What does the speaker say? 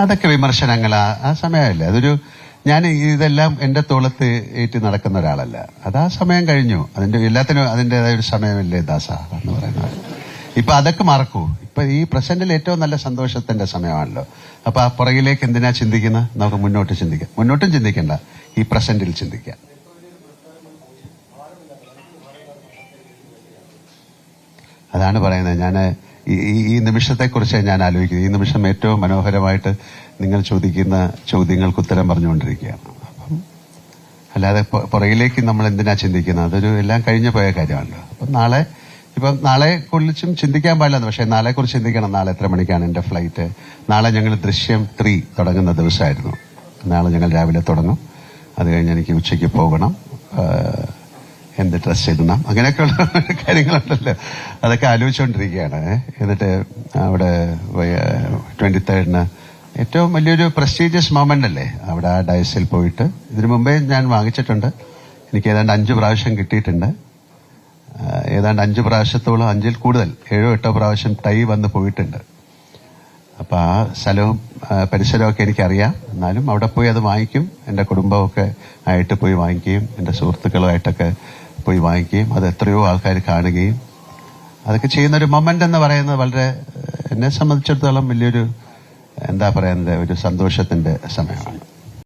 അതൊക്കെ വിമർശനങ്ങളാ. ആ സമയമല്ലേ. അതൊരു ഞാൻ ഇതെല്ലാം എന്റെ തോളത്ത് ഏറ്റ് നടക്കുന്ന ഒരാളല്ല. അത് ആ സമയം കഴിഞ്ഞു. അതിന്റെ എല്ലാത്തിനും അതിന്റെതായ ഒരു സമയമല്ലേ ദാസ എന്ന് പറയുന്നത്. ഇപ്പൊ അതൊക്കെ മറക്കൂ. ഇപ്പൊ ഈ പ്രസന്റിൽ ഏറ്റവും നല്ല സന്തോഷത്തിന്റെ സമയമാണല്ലോ. അപ്പൊ ആ പുറകിലേക്ക് എന്തിനാ ചിന്തിക്കുന്നത് നമുക്ക് മുന്നോട്ട് ചിന്തിക്കാം. മുന്നോട്ടും ചിന്തിക്കണ്ട. ഈ പ്രസന്റിൽ ചിന്തിക്കാം. അതാണ് പറയുന്നത്. ഞാൻ ഈ ഈ- നിമിഷത്തെക്കുറിച്ച് ഞാൻ ആലോചിക്കുന്നത് ഈ നിമിഷം ഏറ്റവും മനോഹരമായിട്ട് നിങ്ങൾ ചോദിക്കുന്ന ചോദ്യങ്ങൾക്ക് ഉത്തരം പറഞ്ഞുകൊണ്ടിരിക്കുകയാണ്. അപ്പം അല്ലാതെ പുറകിലേക്ക് നമ്മൾ എന്തിനാ ചിന്തിക്കുന്നത്? അതൊരു എല്ലാം കഴിഞ്ഞു പോയ കാര്യമാണല്ലോ. അപ്പം നാളെ ഇപ്പം നാളെ കുറിച്ചും ചിന്തിക്കാൻ പാടില്ല പക്ഷേ നാളെക്കുറിച്ച് ചിന്തിക്കണം. നാളെ എത്ര മണിക്കാണ് എന്റെ ഫ്ലൈറ്റ് നാളെ ഞങ്ങൾ ദൃശ്യം ത്രീ തുടങ്ങുന്ന ദിവസമായിരുന്നു. നാളെ ഞങ്ങൾ രാവിലെ തുടങ്ങും. അത് കഴിഞ്ഞ് എനിക്ക് ഉച്ചയ്ക്ക് പോകണം. എന്ത് ഡ്രസ് ഇടണം? അങ്ങനെയൊക്കെയുള്ള കാര്യങ്ങളുണ്ടല്ലോ. അതൊക്കെ ആലോചിച്ചുകൊണ്ടിരിക്കുകയാണ് എന്നിട്ട് അവിടെ ട്വന്റി തേർഡിന് ഏറ്റവും വലിയൊരു പ്രസ്റ്റീജിയസ് മൊമെന്റ് അല്ലേ? അവിടെ ആ ഡയസിൽ പോയിട്ട്. ഇതിനു മുമ്പേ ഞാൻ വാങ്ങിച്ചിട്ടുണ്ട്. എനിക്ക് ഏതാണ്ട് അഞ്ച് പ്രാവശ്യം കിട്ടിയിട്ടുണ്ട്. ഏതാണ്ട് അഞ്ച് പ്രാവശ്യത്തോളം അഞ്ചിൽ കൂടുതൽ ഏഴോ എട്ടോ പ്രാവശ്യം ടൈ വന്ന് പോയിട്ടുണ്ട്. അപ്പോൾ ആ സ്ഥലവും പരിസരമൊക്കെ എനിക്കറിയാം. എന്നാലും അവിടെ പോയി അത് വാങ്ങിക്കും. എന്റെ കുടുംബമൊക്കെ ആയിട്ട് പോയി വാങ്ങിക്കുകയും എന്റെ സുഹൃത്തുക്കളുമായിട്ടൊക്കെ പോയി വാങ്ങിക്കുകയും അത് എത്രയോ ആൾക്കാർ കാണുകയും അതൊക്കെ ചെയ്യുന്ന ഒരു മൊമെന്റ് എന്ന് പറയുന്നത് വളരെ എന്നെ സംബന്ധിച്ചിടത്തോളം വലിയൊരു എന്താ പറയുന്നത് ഒരു സന്തോഷത്തിന്റെ സമയമാണ്.